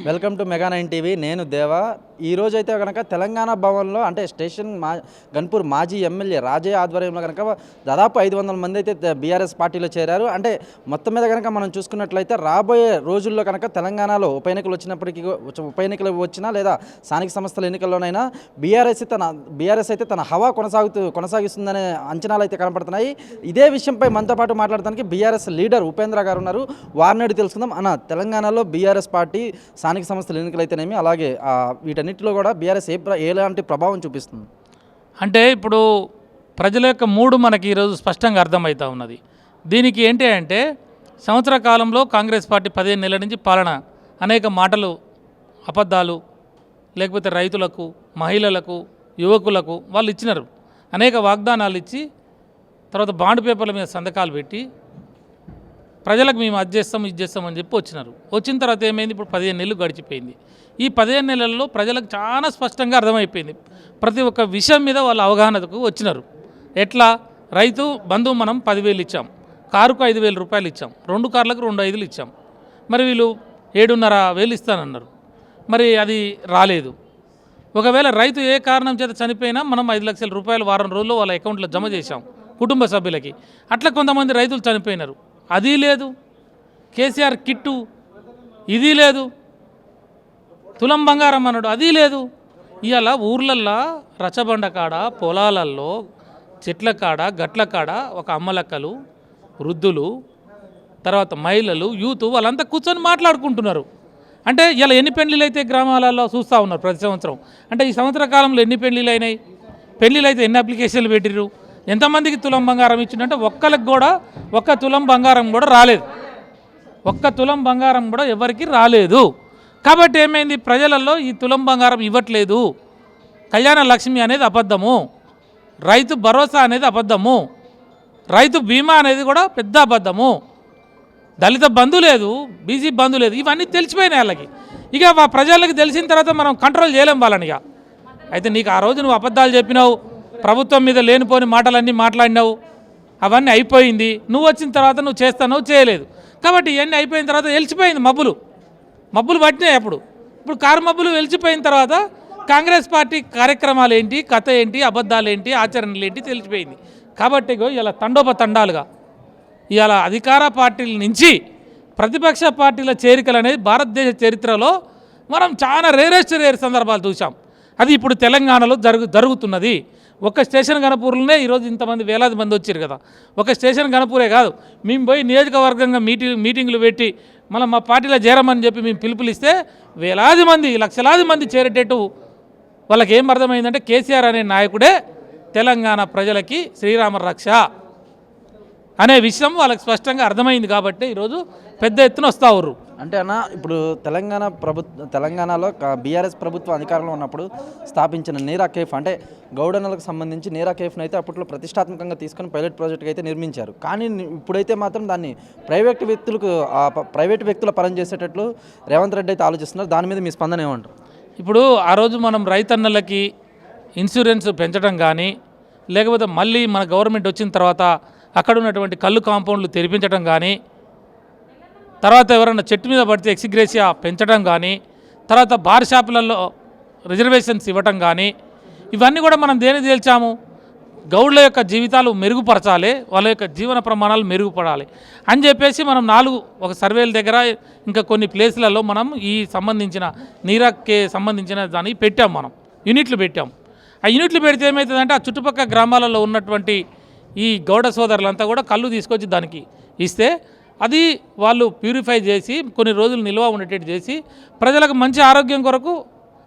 Welcome to mega nine TV. నేను దేవా ఈ అయితే కనుక తెలంగాణ భవన్లో అంటే స్టేషన్ మా గన్పూర్ మాజీ ఎమ్మెల్యే రాజయ్య ఆధ్వర్యంలో కనుక దాదాపు ఐదు వందల మంది అయితే బీఆర్ఎస్ పార్టీలో చేరారు. అంటే మొత్తం మీద కనుక మనం చూసుకున్నట్లయితే రాబోయే రోజుల్లో కనుక తెలంగాణలో ఉప ఎన్నికలు వచ్చినప్పటికీ ఉప ఎన్నికలు వచ్చినా లేదా స్థానిక సంస్థల ఎన్నికల్లోనైనా బీఆర్ఎస్ తన బీఆర్ఎస్ అయితే తన హవా కొనసాగుతూ కొనసాగిస్తుందనే అంచనాలు అయితే కనపడుతున్నాయి. ఇదే విషయంపై మనతో పాటు మాట్లాడడానికి బీఆర్ఎస్ లీడర్ ఉపేంద్ర గారు ఉన్నారు. వారిని తెలుసుకుందాం. అన్న తెలంగాణలో బీఆర్ఎస్ పార్టీ స్థానిక సంస్థల ఎన్నికలు అయితేనేమి అలాగే వీటన్ని అన్నింటిలో కూడా బీఆర్ఎస్ ఏ ఎలాంటి ప్రభావం చూపిస్తుంది? అంటే ఇప్పుడు ప్రజల యొక్క మూడు మనకి ఈరోజు స్పష్టంగా అర్థమవుతా ఉన్నది. దీనికి ఏంటి అంటే సంవత్సర కాలంలో కాంగ్రెస్ పార్టీ పదిహేను నెలల నుంచి పాలన అనేక మాటలు అబద్ధాలు లేకపోతే రైతులకు మహిళలకు యువకులకు వాళ్ళు ఇచ్చినారు. అనేక వాగ్దానాలు ఇచ్చి తర్వాత బాండ్ పేపర్ల మీద సంతకాలు పెట్టి ప్రజలకు మేము అది చేస్తాం ఇది చేస్తాం అని చెప్పి వచ్చినారు. వచ్చిన తర్వాత ఏమైంది? ఇప్పుడు పదిహేను నెలలు గడిచిపోయింది. ఈ పదిహేను నెలల్లో ప్రజలకు చాలా స్పష్టంగా అర్థమైపోయింది. ప్రతి ఒక్క విషయం మీద వాళ్ళ అవగాహనకు వచ్చినారు. ఎట్లా? రైతు బంధువు మనం పదివేలు ఇచ్చాం. కారుకు ఐదు వేల రూపాయలు ఇచ్చాం. రెండు కార్లకు రెండు ఐదులు ఇచ్చాం. మరి వీళ్ళు ఏడున్నర వేలు ఇస్తానన్నారు. మరి అది రాలేదు. ఒకవేళ రైతు ఏ కారణం చేత చనిపోయినా మనం ఐదు లక్షల రూపాయలు వారం రోజుల్లో వాళ్ళ అకౌంట్లో జమ చేశాం కుటుంబ సభ్యులకి. అట్లా కొంతమంది రైతులు చనిపోయినారు. అది లేదు. కేసీఆర్ కిట్టు ఇది లేదు. తులం బంగారం అన్నాడు. అది లేదు. ఇవాళ ఊర్లల్లో రచబండ కాడ పొలాలల్లో చెట్ల కాడ గట్ల కాడ ఒక అమ్మలక్కలు వృద్ధులు తర్వాత మహిళలు యూత్ వాళ్ళంతా కూర్చొని మాట్లాడుకుంటున్నారు. అంటే ఇలా ఎన్ని పెళ్ళిలు అయితే గ్రామాలలో చూస్తూ ఉన్నారు ప్రతి సంవత్సరం? అంటే ఈ సంవత్సర కాలంలో ఎన్ని పెళ్ళిలు అయినాయి పెళ్ళిలు అయితే ఎన్ని అప్లికేషన్లు పెట్టిర్రు? ఎంతమందికి తులం బంగారం ఇచ్చిందంటే ఒక్కరికి కూడా ఒక్క తులం బంగారం కూడా రాలేదు. ఒక్క తులం బంగారం కూడా ఎవరికి రాలేదు. కాబట్టి ఏమైంది? ప్రజలలో ఈ తులం బంగారం ఇవ్వట్లేదు. కళ్యాణ లక్ష్మి అనేది అబద్ధము. రైతు భరోసా అనేది అబద్ధము. రైతు బీమా అనేది కూడా పెద్ద అబద్ధము. దళిత బంధు లేదు బీసీ బంధు లేదు ఇవన్నీ తెలిసిపోయినాయి వాళ్ళకి. ఇక ఆ ప్రజలకు తెలిసిన తర్వాత మనం కంట్రోల్ చేయలేం వాళ్ళని ఇక. అయితే నీకు ఆ రోజు నువ్వు అబద్ధాలు చెప్పినావు ప్రభుత్వం మీద లేనిపోని మాటలన్నీ మాట్లాడినావు అవన్నీ అయిపోయింది. నువ్వు వచ్చిన తర్వాత నువ్వు చేస్తానో చేయలేదు. కాబట్టి ఇవన్నీ అయిపోయిన తర్వాత తెలిసిపోయింది మబ్బులు. మబ్బులు పట్టినాయి అప్పుడు. ఇప్పుడు కారు మబ్బులు వెలిచిపోయిన తర్వాత కాంగ్రెస్ పార్టీ కార్యక్రమాలు ఏంటి కథ ఏంటి అబద్ధాలు ఏంటి ఆచరణలు ఏంటి తెలిసిపోయింది. కాబట్టి ఇలా తండోపతండాలుగా ఇవాళ అధికార పార్టీల నుంచి ప్రతిపక్ష పార్టీల చేరికలు అనేది భారతదేశ చరిత్రలో మనం చాలా రేరెస్ట్ రేర్ సందర్భాలు చూసాం అది ఇప్పుడు తెలంగాణలో జరుగు జరుగుతున్నది. ఒక స్టేషన్ గణపూర్లోనే ఈరోజు ఇంతమంది వేలాది మంది వచ్చారు కదా. ఒక స్టేషన్ గణపూరే కాదు. మేము పోయి నియోజకవర్గంగా మీటింగ్ మీటింగ్లు పెట్టి మళ్ళీ మా పార్టీలో చేరమని చెప్పి మేము పిలుపులిస్తే వేలాది మంది లక్షలాది మంది చేరేటట్టు వాళ్ళకి ఏం అర్థమైందంటే కేసీఆర్ అనే నాయకుడే తెలంగాణ ప్రజలకి శ్రీరామ రక్ష అనే విషయం వాళ్ళకి స్పష్టంగా అర్థమైంది కాబట్టి ఈరోజు పెద్ద ఎత్తున వస్తా అంటే అన్న ఇప్పుడు తెలంగాణ ప్రభుత్వ తెలంగాణలో బీఆర్ఎస్ ప్రభుత్వం అధికారంలో ఉన్నప్పుడు స్థాపించిన నీరా కేఫ్ అంటే గౌడనలకు సంబంధించి నీరా కేఫ్ను అయితే అప్పట్లో ప్రతిష్టాత్మకంగా తీసుకొని పైలట్ ప్రాజెక్ట్కి అయితే నిర్మించారు. కానీ ఇప్పుడైతే మాత్రం దాన్ని ప్రైవేట్ వ్యక్తులకు ప్రైవేట్ వ్యక్తుల పరం చేసేటట్లు రేవంత్ రెడ్డి అయితే ఆలోచిస్తున్నారు. దాని మీద మీ స్పందన ఏమంటారు? ఇప్పుడు ఆ రోజు మనం రైతన్నలకి ఇన్సూరెన్స్ పెంచడం కానీ లేకపోతే మళ్ళీ మన గవర్నమెంట్ వచ్చిన తర్వాత అక్కడ ఉన్నటువంటి కళ్ళు కాంపౌండ్లు తెరిపించడం కానీ తర్వాత ఎవరైనా చెట్టు మీద పడితే ఎక్సిగ్రేసియా పెంచడం కానీ తర్వాత బార్ షాపులలో రిజర్వేషన్స్ ఇవ్వటం కానీ ఇవన్నీ కూడా మనం దేని తేల్చాము? గౌడ్ల యొక్క జీవితాలు మెరుగుపరచాలి వాళ్ళ యొక్క జీవన ప్రమాణాలు మెరుగుపడాలి అని చెప్పేసి మనం నాలుగు ఒక సర్వేల దగ్గర ఇంకా కొన్ని ప్లేసులలో మనం ఈ సంబంధించిన నీరాకే సంబంధించిన దాన్ని పెట్టాం మనం యూనిట్లు పెట్టాం. ఆ యూనిట్లు పెడితే ఏమవుతుందంటే ఆ చుట్టుపక్కల గ్రామాలలో ఉన్నటువంటి ఈ గౌడ సోదరులంతా కూడా కళ్ళు తీసుకొచ్చి దానికి ఇస్తే అది వాళ్ళు ప్యూరిఫై చేసి కొన్ని రోజులు నిల్వ ఉండేటట్టు చేసి ప్రజలకు మంచి ఆరోగ్యం కొరకు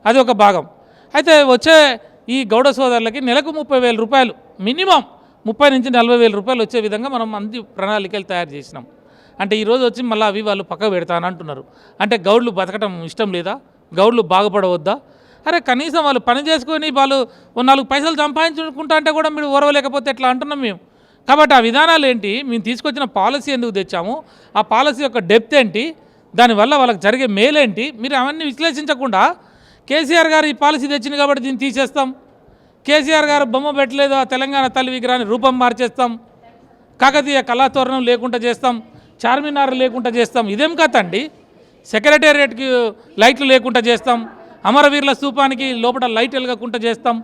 అది ఒక భాగం. అయితే వచ్చే ఈ గౌడ సోదరులకి నెలకు ముప్పై వేల రూపాయలు మినిమం ముప్పై నుంచి నలభై వేల రూపాయలు వచ్చే విధంగా మనం అంది ప్రణాళికలు తయారు చేసినాం. అంటే ఈరోజు వచ్చి మళ్ళీ అవి వాళ్ళు పక్క పెడతానంటున్నారు అంటే గౌడ్లు బతకడం ఇష్టం లేదా? గౌడ్లు బాగుపడవద్దా? అరే కనీసం వాళ్ళు పని చేసుకొని వాళ్ళు నాలుగు పైసలు సంపాదించుకుంటా అంటే కూడా మీరు ఓరవలేకపోతే ఎట్లా అంటున్నాం మేము? కాబట్టి ఆ విధానాలు ఏంటి? మేము తీసుకొచ్చిన పాలసీ ఎందుకు తెచ్చాము? ఆ పాలసీ యొక్క డెప్త్ ఏంటి? దానివల్ల వాళ్ళకి జరిగే మేలేంటి మీరు అవన్నీ విశ్లేషించకుండా కేసీఆర్ గారు ఈ పాలసీ తెచ్చింది కాబట్టి దీన్ని తీసేస్తాం. కేసీఆర్ గారు బొమ్మ పెట్టలేదు ఆ తెలంగాణ తల్లి విగ్రహాన్ని రూపం మార్చేస్తాం. కాకతీయ కళాతోరణం లేకుండా చేస్తాం. చార్మినార్ లేకుండా చేస్తాం. ఇదేం కథ అండి? సెక్రటేరియట్కి లైట్లు లేకుండా చేస్తాం. అమరవీరుల స్తూపానికి లోపల లైట్ వెలగకుండా చేస్తాం.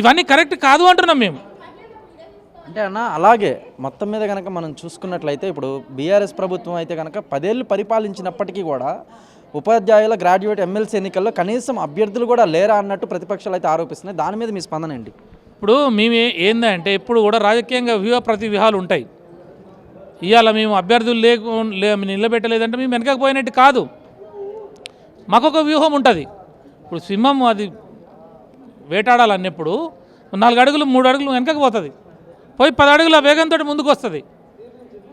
ఇవన్నీ కరెక్ట్ కాదు అంటున్నాం మేము. అంటే అన్న అలాగే మొత్తం మీద కనుక మనం చూసుకున్నట్లయితే ఇప్పుడు బీఆర్ఎస్ ప్రభుత్వం అయితే కనుక పదేళ్ళు పరిపాలించినప్పటికీ కూడా ఉపాధ్యాయుల గ్రాడ్యుయేట్ ఎమ్మెల్సీ ఎన్నికల్లో కనీసం అభ్యర్థులు కూడా లేరా అన్నట్టు ప్రతిపక్షాలు అయితే ఆరోపిస్తున్నాయి. దాని మీద మీ స్పందన అండి ఇప్పుడు మేము ఏందంటే ఇప్పుడు కూడా రాజకీయంగా వ్యూహ ప్రతి వ్యూహాలు ఉంటాయి. ఇవాళ మేము అభ్యర్థులు లేకు లే నిలబెట్టలేదంటే మేము వెనకపోయినట్టు కాదు. మాకొక వ్యూహం ఉంటుంది. ఇప్పుడు సింహం అది వేటాడాలన్నప్పుడు నాలుగు అడుగులు మూడు అడుగులు వెనకకు పోతుంది. పోయి పది అడుగుల వేగంతో ముందుకు వస్తుంది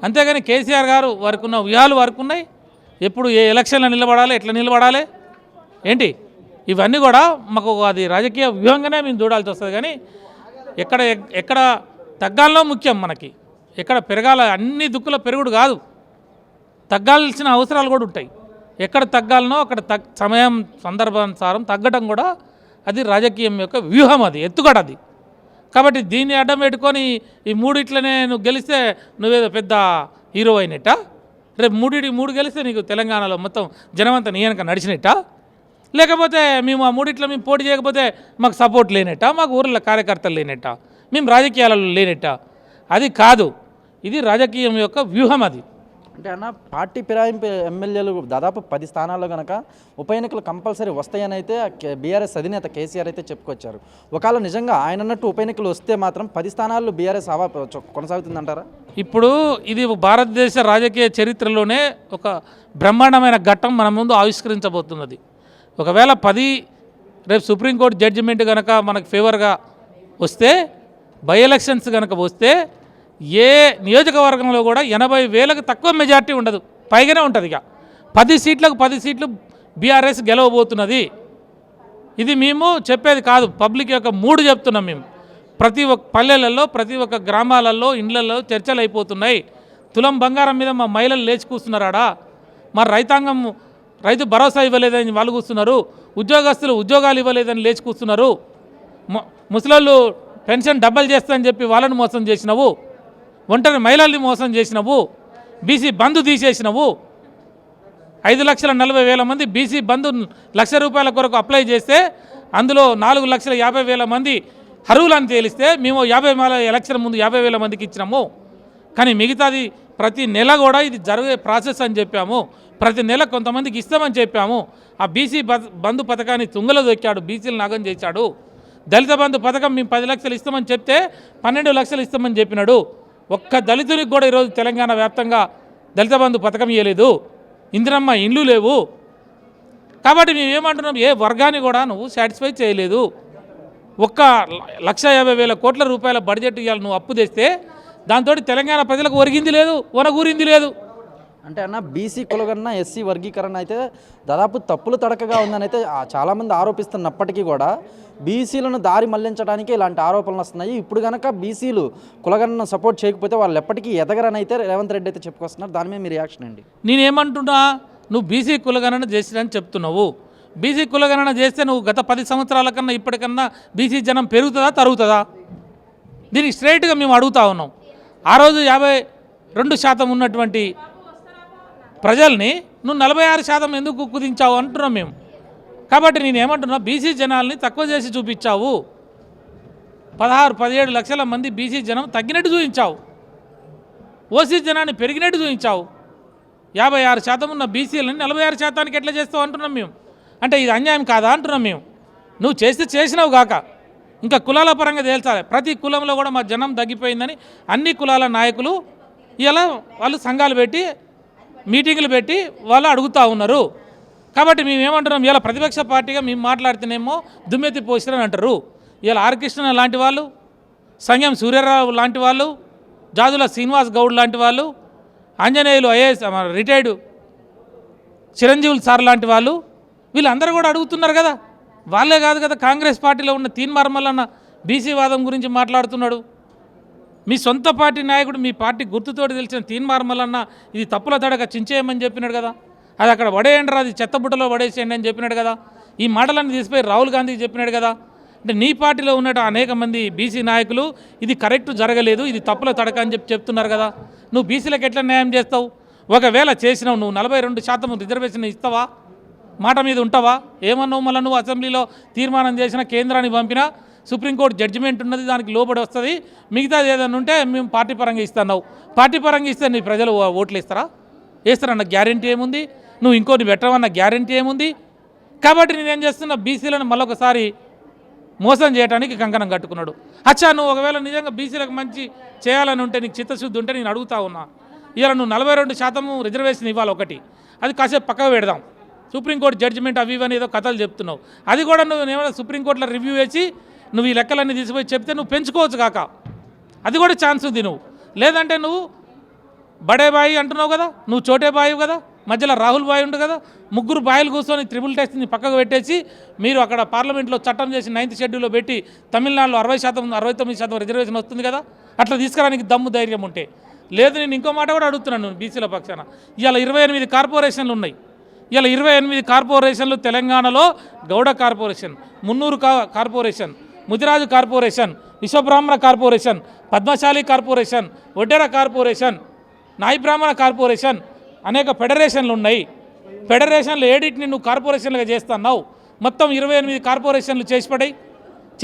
అంతేగాని కేసీఆర్ గారు వారికి ఉన్న వ్యూహాలు వారికి ఉన్నాయి ఎప్పుడు ఏ ఎలక్షన్లో నిలబడాలి ఎట్లా నిలబడాలి? ఏంటి? ఇవన్నీ కూడా మాకు అది రాజకీయ వ్యూహంగానే మేము చూడాల్సి వస్తుంది. కానీ ఎక్కడ ఎక్కడ తగ్గాలో ముఖ్యం మనకి. ఎక్కడ పెరగాల అన్ని దుక్కుల పెరుగుడు కాదు. తగ్గాల్సిన అవసరాలు కూడా ఉంటాయి. ఎక్కడ తగ్గాలనో అక్కడ తగ్ సమయం సందర్భానుసారం తగ్గడం కూడా అది రాజకీయం యొక్క వ్యూహం అది ఎత్తుగడ అది. కాబట్టి దీన్ని అడ్డం పెట్టుకొని ఈ మూడిట్లనే నువ్వు గెలిస్తే నువ్వేదో పెద్ద హీరో అయినట్ట? రేపు మూడిటి మూడు గెలిస్తే నీకు తెలంగాణలో మొత్తం జనమంతా నీ వెనక నడిచినట్ట? లేకపోతే మేము ఆ మూడిట్లో మేము పోటీ చేయకపోతే మాకు సపోర్ట్ లేనట్ట? మాకు ఊర్లో కార్యకర్తలు లేనట్ట? మేము రాజకీయాలలో లేనట్ట? అది కాదు. ఇది రాజకీయం యొక్క వ్యూహం అది. అంటే అన్న పార్టీ ఫిరాయింపు ఎమ్మెల్యేలు దాదాపు పది స్థానాల్లో కనుక ఉప ఎన్నికలు కంపల్సరీ వస్తాయని అయితే బీఆర్ఎస్ అధినేత కేసీఆర్ అయితే చెప్పుకొచ్చారు. ఒకవేళ నిజంగా ఆయన అన్నట్టు ఉప ఎన్నికలు వస్తే మాత్రం పది స్థానాల్లో బీఆర్ఎస్ అవా కొనసాగుతుందంటారా? ఇప్పుడు ఇది భారతదేశ రాజకీయ చరిత్రలోనే ఒక బ్రహ్మాండమైన ఘట్టం మన ముందు ఆవిష్కరించబోతున్నది. ఒకవేళ పది రేపు సుప్రీంకోర్టు జడ్జిమెంట్ కనుక మనకు ఫేవర్గా వస్తే బై ఎలక్షన్స్ కనుక వస్తే ఏ నియోజకవర్గంలో కూడా ఎనభై వేలకు తక్కువ మెజార్టీ ఉండదు. పైగానే ఉంటుంది ఇక. పది సీట్లకు పది సీట్లు బీఆర్ఎస్ గెలవబోతున్నది. ఇది మేము చెప్పేది కాదు. పబ్లిక్ యొక్క మూడు చెప్తున్నాం మేము. ప్రతి ఒక్క పల్లెలలో ప్రతి ఒక్క గ్రామాలలో ఇండ్లలో చర్చలు అయిపోతున్నాయి. తులం బంగారం మీద మా మహిళలు లేచి కూస్తున్నారాడా మా రైతాంగం రైతు భరోసా ఇవ్వలేదని వాళ్ళు కూస్తున్నారు ఉద్యోగస్తులు ఉద్యోగాలు ఇవ్వలేదని లేచి కూస్తున్నారు ముసలాళ్ళు ముసలోళ్ళు పెన్షన్ చేస్తా అని చెప్పి వాళ్ళని మోసం చేసినావు. ఒంటరి మహిళల్ని మోసం చేసినవు బీసీ బంధు తీసేసినవు. ఐదు లక్షల నలభై వేల మంది బీసీ బంధు లక్ష రూపాయల కొరకు అప్లై చేస్తే అందులో నాలుగు లక్షల యాభై వేల మంది అర్హులని తేలిస్తే మేము యాభై వేల ఎలక్షన్ ముందు యాభై వేల మందికి ఇచ్చినాము. కానీ మిగతాది ప్రతి నెల కూడా ఇది జరిగే ప్రాసెస్ అని చెప్పాము. ప్రతి నెల కొంతమందికి ఇస్తామని చెప్పాము. ఆ బీసీ బంధు పథకాన్ని తుంగలో దొక్కాడు బీసీలు నాగం చేశాడు. దళిత బంధు పథకం మేము పది లక్షలు ఇస్తామని చెప్తే పన్నెండు లక్షలు ఇస్తామని చెప్పినాడు. ఒక్క దళితునికి కూడా ఈరోజు తెలంగాణ వ్యాప్తంగా దళిత బంధు పథకం ఇవ్వలేదు ఇందిరమ్మ ఇండ్లు లేవు. కాబట్టి మేము ఏమంటున్నాం? ఏ వర్గాన్ని కూడా నువ్వు సాటిస్ఫై చేయలేదు. ఒక్క లక్ష యాభై వేల కోట్ల రూపాయల బడ్జెట్ ఇవ్వాలి నువ్వు అప్పు తెస్తే దాంతో తెలంగాణ ప్రజలకు ఒరిగింది లేదు ఒనగూరింది లేదు. అంటే అన్న బీసీ కులగన్న ఎస్సీ వర్గీకరణ అయితే దాదాపు తప్పులు తడకగా ఉందని అయితే చాలామంది ఆరోపిస్తున్నప్పటికీ కూడా బీసీలను దారి మళ్ళించడానికి ఇలాంటి ఆరోపణలు వస్తున్నాయి. ఇప్పుడు కనుక బీసీలు కులగన్న సపోర్ట్ చేయకపోతే వాళ్ళు ఎప్పటికీ ఎదగరని అయితే రేవంత్ రెడ్డి అయితే చెప్పుకొస్తున్నారు. దాని మీద మీ రియాక్షన్ అండి నేనేమంటున్నా నువ్వు బీసీ కులగణన చేసినని చెప్తున్నావు. బీసీ కులగణన చేస్తే నువ్వు గత పది సంవత్సరాల కన్నా ఇప్పటికన్నా బీసీ జనం పెరుగుతుందా తరుగుతుందా? దీనికి స్ట్రైట్గా మేము అడుగుతా ఉన్నాం. ఆ రోజు యాభై రెండు శాతం ఉన్నటువంటి ప్రజల్ని నువ్వు నలభై ఆరు శాతం ఎందుకు కుదించావు అంటున్నాం మేము. కాబట్టి నేను ఏమంటున్నా బీసీ జనాల్ని తక్కువ చేసి చూపించావు. పదహారు పదిహేడు లక్షల మంది బీసీ జనం తగ్గినట్టు చూపించావు. ఓసీ జనాన్ని పెరిగినట్టు చూపించావు. యాభై ఆరు శాతం ఉన్న బీసీలని నలభై ఆరు శాతానికి ఎట్లా చేస్తావు అంటున్నాం మేము. అంటే ఇది అన్యాయం కాదా అంటున్నాం మేము. నువ్వు చేస్తే చేసినావు కాక ఇంకా కులాల పరంగా తేల్చాలి. ప్రతి కులంలో కూడా మా జనం తగ్గిపోయిందని అన్ని కులాల నాయకులు ఇలా వాళ్ళు సంఘాలు పెట్టి మీటింగులు పెట్టి వాళ్ళు అడుగుతూ ఉన్నారు. కాబట్టి మేమేమంటున్నాం ఇలా ప్రతిపక్ష పార్టీగా మేము మాట్లాడితేనేమో దుమ్మెత్తి పోసిరని అంటారు. ఇలా ఆర్ కృష్ణ లాంటి వాళ్ళు సంగం సూర్యరావు లాంటి వాళ్ళు జాజుల శ్రీనివాస్ గౌడ్ లాంటి వాళ్ళు Anjaneyulu IAS retired Chiranjeevulu sir లాంటి వాళ్ళు వీళ్ళందరూ కూడా అడుగుతున్నారు కదా. వాళ్ళే కాదు కదా కాంగ్రెస్ పార్టీలో ఉన్న తీన్మార్మలన్న బీసీ వాదం గురించి మాట్లాడుతున్నాడు. మీ సొంత పార్టీ నాయకుడు మీ పార్టీ గుర్తుతోటి తెలిసిన తీన్ మార్మలన్న ఇది తప్పుల తడక చించేయమని చెప్పినాడు కదా. అది అక్కడ పడేయండి రా అది చెత్తబుట్టలో పడేసేయండి అని చెప్పినాడు కదా. ఈ మాటలన్నీ తీసిపోయి రాహుల్ గాంధీకి చెప్పినాడు కదా. అంటే నీ పార్టీలో ఉన్నట్టు అనేక మంది బీసీ నాయకులు ఇది కరెక్ట్ జరగలేదు ఇది తప్పుల తడక అని చెప్పి చెప్తున్నారు కదా. నువ్వు బీసీలకు ఎట్లా న్యాయం చేస్తావు? ఒకవేళ చేసినావు నువ్వు నలభై రెండు శాతం రిజర్వేషన్ ఇస్తావా? మాట మీద ఉంటావా? ఏమన్నావు మళ్ళీ నువ్వు అసెంబ్లీలో తీర్మానం చేసిన కేంద్రానికి పంపినా సుప్రీంకోర్టు జడ్జిమెంట్ ఉన్నది దానికి లోబడి వస్తుంది. మిగతాది ఏదైనా ఉంటే మేము పార్టీ పరంగా ఇస్తున్నావు. పార్టీ పరంగా ఇస్తే నీ ప్రజలు ఓ- ఓట్లు ఇస్తారా వేస్తారన్న గ్యారంటీ ఏముంది? నువ్వు ఇంకోటి పెట్టమన్న గ్యారంటీ ఏముంది? కాబట్టి నేనేం చేస్తున్నా బీసీలను మళ్ళొకసారి మోసం చేయడానికి కంకణం కట్టుకున్నాడు. అచ్చా నువ్వు ఒకవేళ నిజంగా బీసీలకు మంచి చేయాలని ఉంటే నీకు చిత్తశుద్ధి ఉంటే నేను అడుగుతా ఉన్నా. ఇలా నువ్వు నలభై రెండు శాతము రిజర్వేషన్ ఇవ్వాలి ఒకటి. అది కాసేపు పక్కకు పెడదాం. సుప్రీంకోర్టు జడ్జిమెంట్ అవి ఇవన్నీ ఏదో కథలు చెప్తున్నావు. అది కూడా నువ్వు ఏమైనా సుప్రీంకోర్టులో రివ్యూ వేసి నువ్వు ఈ లెక్కలన్నీ తీసిపోయి చెప్తే నువ్వు పెంచుకోవచ్చు కాక. అది కూడా ఛాన్స్ ఉంది నువ్వు. లేదంటే నువ్వు బడే బాయి అంటున్నావు కదా? నువ్వు చోటే బాయి కదా? మధ్యలో రాహుల్ బాయ్ ఉండు కదా ముగ్గురు బాయిలు కూర్చొని త్రిబుల్ టెస్ట్ని పక్కకు పెట్టేసి మీరు అక్కడ పార్లమెంట్లో చట్టం చేసి నైన్త్ షెడ్యూల్లో పెట్టి తమిళనాడులో అరవై శాతం అరవై తొమ్మిది శాతం రిజర్వేషన్ వస్తుంది కదా అట్లా తీసుకురానికి దమ్ము ధైర్యం ఉంటే. లేదు నేను ఇంకో మాట కూడా అడుగుతున్నాను బీసీల పక్షాన. ఇవాళ ఇరవై ఎనిమిది కార్పొరేషన్లు ఉన్నాయి. ఇవాళ ఇరవై ఎనిమిది కార్పొరేషన్లు తెలంగాణలో Gouda corporation Munnuru corporation Mudiraju corporation Vishwabrahmana corporation Padmashali corporation Oddera corporation Nayi Brahmana corporation అనేక ఫెడరేషన్లు ఉన్నాయి. ఫెడరేషన్లు ఏడిటిని నువ్వు కార్పొరేషన్లుగా చేస్తున్నావు. మొత్తం ఇరవై ఎనిమిది కార్పొరేషన్లు చేసి పడాయి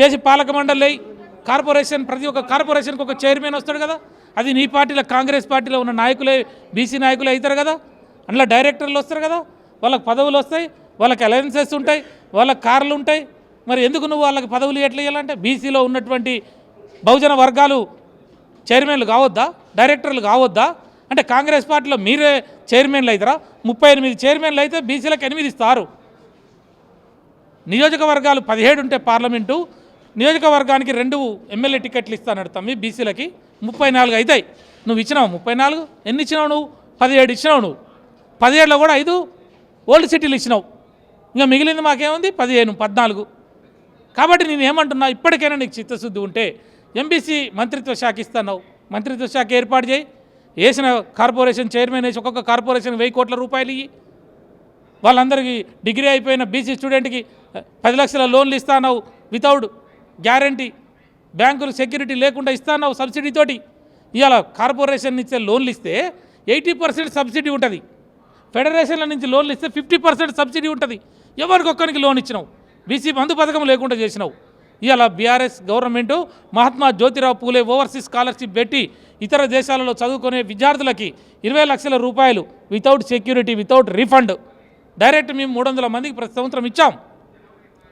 చేసి పాలక మండలి కార్పొరేషన్ ప్రతి ఒక్క కార్పొరేషన్కి ఒక చైర్మన్ వస్తాడు కదా. అది నీ పార్టీలో కాంగ్రెస్ పార్టీలో ఉన్న నాయకులే బీసీ నాయకులే అవుతారు కదా. అందులో డైరెక్టర్లు వస్తారు కదా. వాళ్ళకి పదవులు వస్తాయి. వాళ్ళకి అలయన్సెస్ ఉంటాయి. వాళ్ళకి కార్లు ఉంటాయి. మరి ఎందుకు నువ్వు వాళ్ళకి పదవులు ఎట్లా ఇవ్వాలంటే బీసీలో ఉన్నటువంటి బహుజన వర్గాలు చైర్మన్లు కావద్దా? డైరెక్టర్లు కావద్దా? అంటే కాంగ్రెస్ పార్టీలో మీరే చైర్మన్లు అవుతారా? ముప్పై ఎనిమిది చైర్మన్లు అయితే బీసీలకు ఎనిమిది ఇస్తారు. నియోజకవర్గాలు పదిహేడు ఉంటే పార్లమెంటు నియోజకవర్గానికి రెండు ఎమ్మెల్యే టికెట్లు ఇస్తానడు తమ్మి బీసీలకి. ముప్పై నాలుగు అవుతాయి. నువ్వు ఇచ్చినావు ముప్పై నాలుగు ఎన్ని ఇచ్చినావు నువ్వు? పదిహేడు ఇచ్చినావు నువ్వు. పదిహేడులో కూడా ఐదు ఓల్డ్ సిటీలు ఇచ్చినావు. ఇంకా మిగిలింది మాకేముంది? పదిహేను పద్నాలుగు. కాబట్టి నేను ఏమంటున్నా ఇప్పటికైనా నీకు చిత్తశుద్ధి ఉంటే ఎంబీసీ మంత్రిత్వ శాఖ ఇస్తున్నావు మంత్రిత్వ శాఖ ఏర్పాటు చేయి. వేసిన కార్పొరేషన్ చైర్మన్ వేసి ఒక్కొక్క కార్పొరేషన్ వెయ్యి కోట్ల రూపాయలు ఇవి వాళ్ళందరికీ డిగ్రీ అయిపోయిన బీసీ స్టూడెంట్కి పది లక్షల లోన్లు ఇస్తానవు వితౌట్ గ్యారంటీ. బ్యాంకులు సెక్యూరిటీ లేకుండా ఇస్తాన్నావు సబ్సిడీతోటి ఇవాళ కార్పొరేషన్ ఇచ్చే లోన్లు ఇస్తే ఎయిటీ పర్సెంట్ సబ్సిడీ ఉంటుంది. ఫెడరేషన్ల నుంచి లోన్లు ఇస్తే ఫిఫ్టీ పర్సెంట్ సబ్సిడీ ఉంటుంది. ఎవరికొక్కరికి లోన్ ఇచ్చినావు? బీసీ బంధు పథకం లేకుండా చేసినావు. ఇవాళ BRS government Mahatma Jyotirao Phule overseas scholarship పెట్టి ఇతర దేశాలలో చదువుకునే విద్యార్థులకి ఇరవై లక్షల రూపాయలు without security without refund direct మేము మూడు వందల మందికి ప్రతి సంవత్సరం ఇచ్చాం.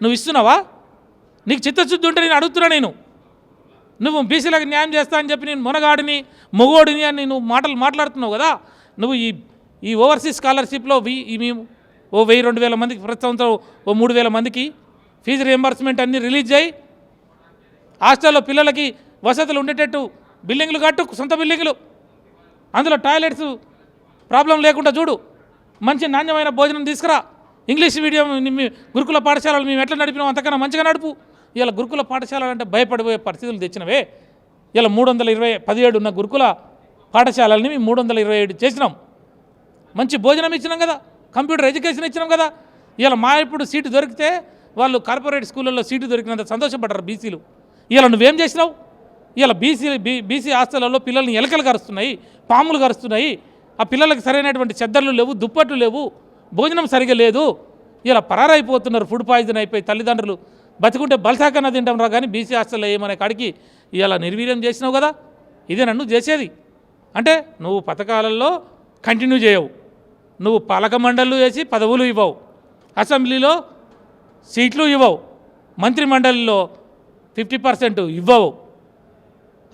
నువ్వు ఇస్తున్నావా? నీకు చిత్తశుద్ధి ఉంటే నేను అడుగుతున్నా నేను. నువ్వు బీసీలకు న్యాయం చేస్తా అని చెప్పి నేను మునగాడిని మొగోడిని అని నువ్వు మాటలు మాట్లాడుతున్నావు కదా. నువ్వు ఈ ఈ ఓవర్సీస్ స్కాలర్షిప్లో ఈ మేము ఓ వెయ్యి రెండు వేల మందికి ప్రతి సంవత్సరం ఓ మూడు వేల మందికి ఫీజు రియంబర్స్మెంట్ అన్నీ రిలీజ్ అయ్యి హాస్టల్లో పిల్లలకి వసతులు ఉండేటట్టు బిల్డింగ్లు కట్టు సొంత బిల్డింగ్లు. అందులో టాయిలెట్స్ ప్రాబ్లం లేకుండా చూడు. మంచి నాణ్యమైన భోజనం తీసుకురా. ఇంగ్లీష్ మీడియం మీ గురుకుల పాఠశాలలు మేము ఎట్లా నడిపినాం అంతకన్నా మంచిగా నడుపు. ఇలా గురుకుల పాఠశాలలు అంటే భయపడిపోయే పరిస్థితులు తెచ్చినవే. ఇలా మూడు వందల ఇరవై పదిహేడు ఉన్న గురుకుల పాఠశాలల్ని మేము మూడు వందల ఇరవై ఏడు చేసినాం. మంచి భోజనం ఇచ్చినాం కదా. కంప్యూటర్ ఎడ్యుకేషన్ ఇచ్చినాం కదా. ఇలా మా ఇప్పుడు సీటు దొరికితే వాళ్ళు కార్పొరేట్ స్కూళ్ళల్లో సీటు దొరికినంత సంతోషపడ్డారు బీసీలు. ఇలా నువ్వేం చేసినావు? ఇలా బీసీ బీ బీసీ హాస్టళ్ళలో పిల్లల్ని ఎలకలు కరుస్తున్నాయి పాములు కరుస్తున్నాయి ఆ పిల్లలకు సరైనటువంటి చెద్దర్లు లేవు దుప్పట్లు లేవు భోజనం సరిగా లేదు. ఇలా పరారైపోతున్నారు ఫుడ్ పాయిజన్ అయిపోయి తల్లిదండ్రులు. బతికుంటే బలసాకన్నా తింటాం రా కానీ బీసీ హాస్టల్లో ఏమనే కాడికి ఇలా నిర్వీర్యం చేసినావు కదా? ఇదే నన్ను చేసేది. అంటే నువ్వు పథకాలలో కంటిన్యూ చేయవు. నువ్వు పాలక మండళ్ళు వేసి పదవులు ఇవ్వవు. అసెంబ్లీలో సీట్లు ఇవ్వవు. మంత్రి మండలిలో ఫిఫ్టీ పర్సెంట్ ఇవ్వవు.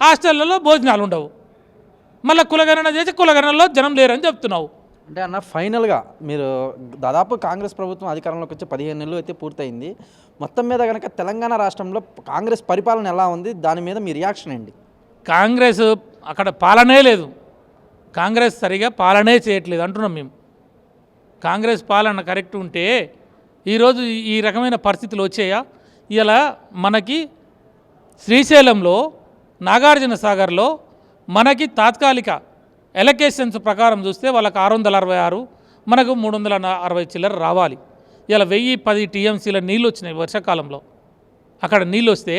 హాస్టళ్ళలో భోజనాలు ఉండవు. మళ్ళీ కులగణన చేసి కులగణనలో జనం లేరని చెప్తున్నావు. అంటే అన్న ఫైనల్గా మీరు దాదాపు కాంగ్రెస్ ప్రభుత్వం అధికారంలోకి వచ్చి పదిహేను నెలలు అయితే పూర్తయింది. మొత్తం మీద కనుక తెలంగాణ రాష్ట్రంలో కాంగ్రెస్ పరిపాలన ఎలా ఉంది? దాని మీద మీ రియాక్షన్ ఏంటి? కాంగ్రెస్ అక్కడ పాలనే లేదు. కాంగ్రెస్ సరిగా పాలనే చేయట్లేదు అంటున్నాం మేము. కాంగ్రెస్ పాలన కరెక్ట్ ఉంటే ఈరోజు ఈ రకమైన పరిస్థితులు వచ్చాయా? ఇలా మనకి శ్రీశైలంలో నాగార్జున సాగర్లో మనకి తాత్కాలిక ఎలకేషన్స్ ప్రకారం చూస్తే వాళ్ళకి ఆరు వందల అరవై ఆరు మనకు మూడు వందల అరవై చిల్లర రావాలి. ఇలా వెయ్యి పది టీఎంసీల నీళ్ళు వచ్చినాయి వర్షాకాలంలో. అక్కడ నీళ్ళు వస్తే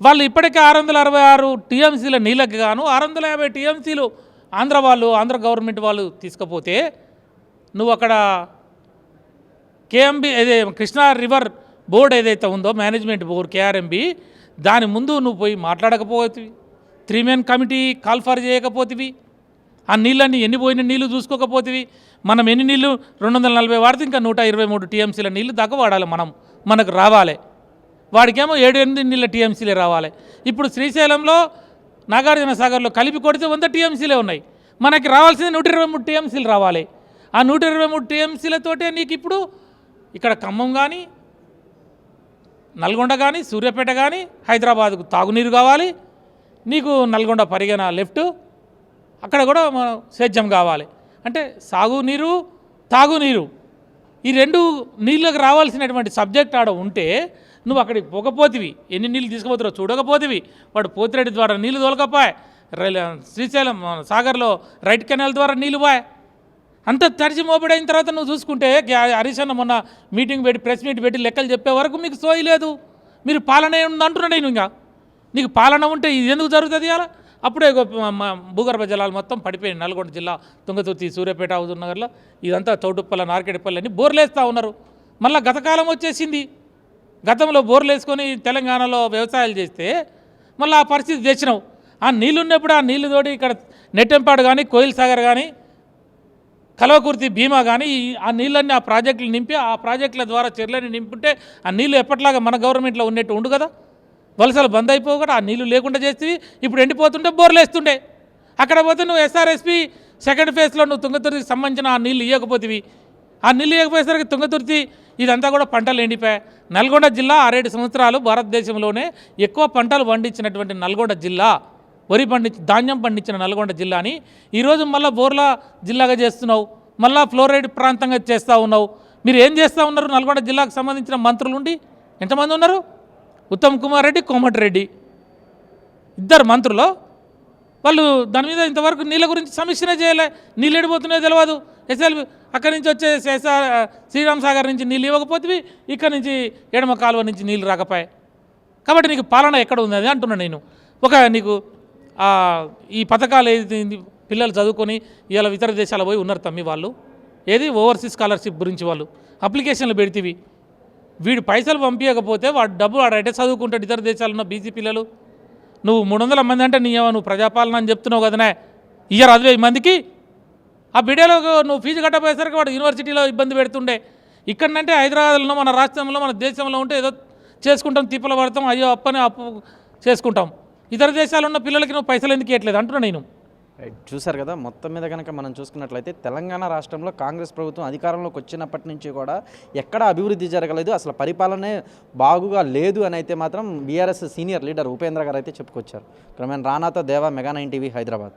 వాళ్ళు ఇప్పటికే ఆరు వందల అరవై ఆరు టీఎంసీల నీళ్ళకి గాను ఆరు వందల యాభై టీఎంసీలు ఆంధ్ర వాళ్ళు ఆంధ్ర గవర్నమెంట్ వాళ్ళు తీసుకపోతే నువ్వు అక్కడ కేఎంబి అదే కృష్ణా రివర్ బోర్డు ఏదైతే ఉందో మేనేజ్మెంట్ బోర్డు కేఆర్ఎంబి దాని ముందు నువ్వు పోయి మాట్లాడకపోతివి. Three men committee call for చేయకపోతివి. ఆ నీళ్ళన్నీ ఎన్ని పోయిన నీళ్ళు చూసుకోకపోతివి. మనం ఎన్ని నీళ్ళు? రెండు వందల నలభై వాడితే ఇంకా నూట ఇరవై మూడు టీఎంసీల నీళ్ళు దాకా వాడాలి మనం. మనకు రావాలి. వాడికేమో ఏడు ఎనిమిది నీళ్ళ టీఎంసీలే రావాలి. ఇప్పుడు శ్రీశైలంలో నాగార్జున సాగర్లో కలిపి కొడితే వంద టీఎంసీలే ఉన్నాయి. మనకి రావాల్సింది నూట ఇరవై మూడు టీఎంసీలు రావాలి. ఆ నూట ఇరవై మూడు టీఎంసీలతోటే నీకు ఇప్పుడు ఇక్కడ ఖమ్మం కానీ నల్గొండ కానీ సూర్యాపేట కానీ హైదరాబాద్కు తాగునీరు కావాలి. నీకు నల్గొండ పరిగణ లెఫ్ట్ అక్కడ కూడా మనం సేద్యం కావాలి. అంటే సాగునీరు తాగునీరు ఈ రెండు నీళ్ళకి రావాల్సినటువంటి సబ్జెక్ట్ ఆడ ఉంటే నువ్వు అక్కడికి పోకపోతివి. ఎన్ని నీళ్ళు తీసుకుపోతారో చూడకపోతివి. వాడు పోతిరెడ్డి ద్వారా నీళ్ళు తోలకపోయా. శ్రీశైలం సాగర్లో రైట్ కెనాల్ ద్వారా నీళ్ళు పోయా. అంత తడిచి మోపడైన తర్వాత నువ్వు చూసుకుంటే గ్యా- హరీష్ అన్న మొన్న మీటింగ్ పెట్టి ప్రెస్ మీట్ పెట్టి లెక్కలు చెప్పే వరకు మీకు సోయి లేదు. మీరు పాలన ఉంది అంటున్నా నేను ఇంకా. నీకు పాలన ఉంటే ఇది ఎందుకు జరుగుతుంది అలా? అప్పుడే భూగర్భ జలాలు మొత్తం పడిపోయాయి నల్గొండ జిల్లా తుంగతుర్తి సూర్యాపేట హుజూర్ నగర్లో ఇదంతా చౌటుప్పల నార్కెడిపల్లి అని బోర్లేస్తూ ఉన్నారు. మళ్ళీ గతకాలం వచ్చేసింది. గతంలో బోర్లు వేసుకొని తెలంగాణలో వ్యవసాయాలు చేస్తే మళ్ళీ ఆ పరిస్థితి తెచ్చినావు. ఆ నీళ్ళు ఉన్నప్పుడు ఆ నీళ్ళు తోటి ఇక్కడ నెట్టెంపాడు కానీ కోయిల్ సాగర్ కానీ కలవకుర్తి భీమా కానీ ఈ- ఆ నీళ్ళన్నీ ఆ ప్రాజెక్టులు నింపి ఆ ప్రాజెక్టుల ద్వారా చెర్లని నింపుంటే ఆ నీళ్ళు ఎప్పటిలాగా మన గవర్నమెంట్లో ఉన్నట్టు ఉండు కదా? వలసలు బంద్ అయిపోవు కూడా ఆ నీళ్ళు లేకుండా చేస్తే ఇప్పుడు ఎండిపోతుంటే బోర్లు వేస్తుండే అక్కడ పోతే నువ్వు ఎస్ఆర్ఎస్పి సెకండ్ ఫేజ్లో నువ్వు తుంగతుర్తికి సంబంధించిన ఆ నీళ్ళు ఇవ్వకపోతివి ఆ నీళ్ళు ఇవ్వకపోయేసరికి తుంగతుర్తి ఇదంతా కూడా పంటలు ఎండిపోయాయి నల్గొండ జిల్లా ఆరేడు సంవత్సరాలు భారతదేశంలోనే ఎక్కువ పంటలు పండించినటువంటి నల్గొండ జిల్లా. వరి పండించి ధాన్యం పండించిన నల్గొండ జిల్లాని ఈరోజు మళ్ళీ బోర్లా జిల్లాగా చేస్తున్నావు. మళ్ళా ఫ్లోరైడ్ ప్రాంతంగా చేస్తూ ఉన్నావు. మీరు ఏం చేస్తూ ఉన్నారు? నల్గొండ జిల్లాకు సంబంధించిన మంత్రులు ఉండి. ఎంతమంది ఉన్నారు? ఉత్తమ్ కుమార్ రెడ్డి కోమటిరెడ్డి ఇద్దరు మంత్రులు. వాళ్ళు దాని మీద ఇంతవరకు నీళ్ళ గురించి సమీక్షనే చేయలే. నీళ్ళు ఎడిపోతున్నాయో తెలియదు ఎస్ఎల్ అక్కడి నుంచి వచ్చే ఎస్ఆర్ శ్రీరామ్ సాగర్ నుంచి నీళ్ళు ఇవ్వకపోతే ఇక్కడ నుంచి ఎడమ కాలువ నుంచి నీళ్ళు రాకపోయాయి. కాబట్టి నీకు పాలన ఎక్కడ ఉంది? అది అంటున్నాను నేను. ఒక నీకు ఈ పథకాలు ఏది పిల్లలు చదువుకొని ఇలా ఇతర దేశాలు పోయి ఉన్నారు తమ్మి వాళ్ళు. ఏది? ఓవర్సీస్ స్కాలర్షిప్ గురించి వాళ్ళు. అప్లికేషన్లు పెడితేవి. వీడు పైసలు పంపించకపోతే వాడు డబ్బులు ఆడైతే చదువుకుంటాడు ఇతర దేశాలున్న బీసీ పిల్లలు. నువ్వు మూడు వందల మంది అంటే నీ నువ్వు ప్రజాపాలన అని చెప్తున్నావు కదనే. ఇయ్యరు అదే మందికి. ఆ బిడ్డలో నువ్వు ఫీజు కట్టపోయేసరికి వాడు యూనివర్సిటీలో ఇబ్బంది పెడుతుండే. ఇక్కడంటే హైదరాబాద్లో మన రాష్ట్రంలో మన దేశంలో ఉంటే ఏదో చేసుకుంటాం తిప్పలు పడతాం అయ్యో అప్పని అప్పు చేసుకుంటాం. ఇతర దేశాలు ఉన్న పిల్లలకి నువ్వు పైసలు ఎందుకు ఇవ్వట్లేదు అంటున్నా నేను. చూశారు కదా మొత్తం మీద కనుక మనం చూసుకున్నట్లయితే తెలంగాణ రాష్ట్రంలో కాంగ్రెస్ ప్రభుత్వం అధికారంలోకి వచ్చినప్పటి నుంచి కూడా ఎక్కడ అభివృద్ధి జరగలేదు అసలు పరిపాలనే బాగుగా లేదు అని అయితే మాత్రం బీఆర్ఎస్ సీనియర్ లీడర్ ఉపేంద్ర గారు అయితే చెప్పుకొచ్చారు. క్రమేణ రానాతో దేవా మెగా నైన్ టీవీ హైదరాబాద్.